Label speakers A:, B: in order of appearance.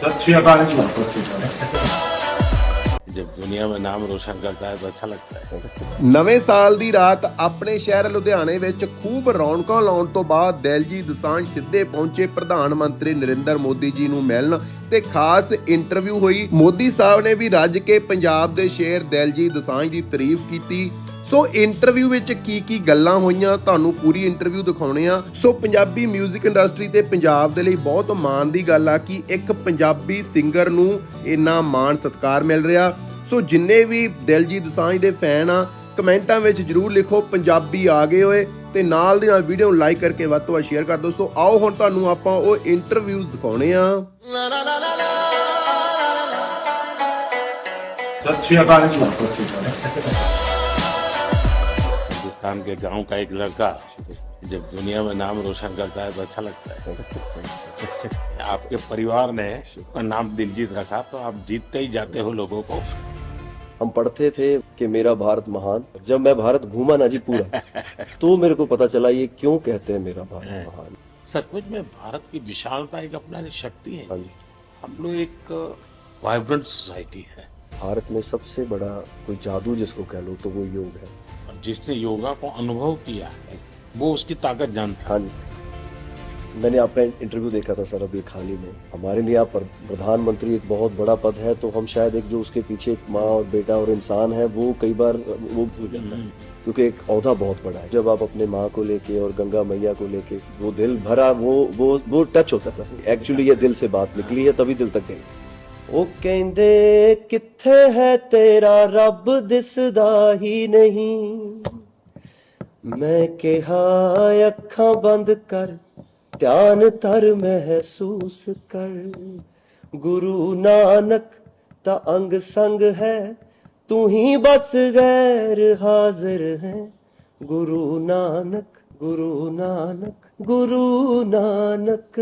A: सत श्री अकाल जी उपस्थित
B: जब दुनिया में नाम रोशन करता है तो अच्छा लगता है
C: ਨਵੇਂ ਸਾਲ ਦੀ ਰਾਤ ਆਪਣੇ ਸ਼ਹਿਰ ਲੁਧਿਆਣੇ ਵਿੱਚ ਖੂਬ ਰੌਣਕਾਂ ਲਾਉਣ ਤੋਂ ਬਾਅਦ ਦਿਲਜੀਤ ਦੋਸਾਂਝ ਸਿੱਧੇ ਪਹੁੰਚੇ ਪ੍ਰਧਾਨ ਮੰਤਰੀ ਨਰਿੰਦਰ ਮੋਦੀ ਜੀ ਨੂੰ ਮਿਲਣ ਤੇ ਖਾਸ ਇੰਟਰਵਿਊ ਹੋਈ ਮੋਦੀ ਸਾਹਿਬ ਨੇ ਵੀ ਰੱਜ ਕੇ ਪੰਜਾਬ ਦੇ ਸ਼ੇਰ ਦਿਲਜੀਤ ਦੋਸਾਂਝ ਦੀ ਤਾਰੀਫ ਕੀਤੀ ਸੋ ਇੰਟਰਵਿਊ ਵਿੱਚ ਕੀ ਕੀ ਗੱਲਾਂ ਹੋਈਆਂ ਤੁਹਾਨੂੰ ਪੂਰੀ ਇੰਟਰਵਿਊ ਦਿਖਾਉਣੇ ਆ। ਸੋ ਪੰਜਾਬੀ 뮤직 ਇੰਡਸਟਰੀ ਤੇ ਪੰਜਾਬ ਦੇ ਲਈ ਬਹੁਤ ਮਾਣ ਦੀ ਗੱਲ ਆ ਕਿ ਇੱਕ ਪੰਜਾਬੀ ਸਿੰਗਰ ਨੂੰ ਇੰਨਾ ਮਾਣ ਸਤਕਾਰ ਮਿਲ ਰਿਹਾ। ਸੋ ਜਿੰਨੇ ਵੀ ਦਿਲਜੀਤ ਦਸਾਂਝ ਦੇ ਫੈਨ ਆ, ਕਮੈਂਟਾਂ ਵਿੱਚ ਜਰੂਰ ਲਿਖੋ ਪੰਜਾਬੀ ਆ ਗਏ ਹੋਏ ਤੇ ਨਾਲ ਦੀ ਨਾਲ ਵੀਡੀਓ ਨੂੰ ਲਾਈਕ ਕਰਕੇ ਵੱਧ ਤੋਂ ਵੱਧ ਸ਼ੇਅਰ ਕਰ ਦਿਓ। ਸੋ ਆਓ ਹੁਣ ਤੁਹਾਨੂੰ ਆਪਾਂ ਉਹ ਇੰਟਰਵਿਊ ਦਿਖਾਉਣੇ ਆ।
A: ਸਤਿ ਸ਼੍ਰੀ ਅਕਾਲ ਜੀ।
B: हिंदुस्तान के गाँव का एक लड़का जब दुनिया में नाम रोशन करता है तो अच्छा लगता है। आपके परिवार ने नाम दिलजीत रखा तो आप जीतते ही जाते हो लोगों को।
D: हम पढ़ते थे कि मेरा भारत महान जब मैं भारत घूमा ना जी पूरा तो मेरे को पता चला ये क्यों कहते हैं मेरा भारत महान।
B: सचमुच में भारत की विशालता एक अपना शक्ति है। हम लोग एक वाइब्रेंट सोसाइटी है।
D: भारत में सबसे बड़ा कोई जादू जिसको कह लो तो वो योग है।
B: जिसने योगा को अनुभव किया है वो उसकी ताकत जानता
D: हाँ। जी मैंने आपका इंटरव्यू देखा था सर अभी ही में। हमारे लिए आप प्रधानमंत्री एक बहुत बड़ा पद है तो हम शायद एक जो उसके पीछे एक माँ और बेटा और इंसान है वो कई बार वो भूल जाता है। क्योंकि एक औहदा बहुत बड़ा है। जब आप अपने माँ को लेके और गंगा मैया को लेके वो दिल भरा वो वो वो टच होता था। एक्चुअली ये दिल से बात निकली है तभी दिल तक गई। ਉਹ ਕਹਿੰਦੇ, ਕਿੱਥੇ ਹੈ ਤੇਰਾ ਰੱਬ? ਦਿਸਦਾ ਹੀ ਨਹੀਂ। ਮੈਂ ਕਿਹਾ, ਅੱਖਾਂ ਬੰਦ ਕਰ, ਧਿਆਨ ਧਰ, ਮਹਿਸੂਸ ਕਰ। ਗੁਰੂ ਨਾਨਕ ਤਾਂ ਅੰਗ ਸੰਗ ਹੈ, ਤੂੰ ਹੀ ਬਸ ਗੈਰ ਹਾਜ਼ਰ ਹੈ। ਗੁਰੂ ਨਾਨਕ ਗੁਰੂ ਨਾਨਕ ਗੁਰੂ ਨਾਨਕ।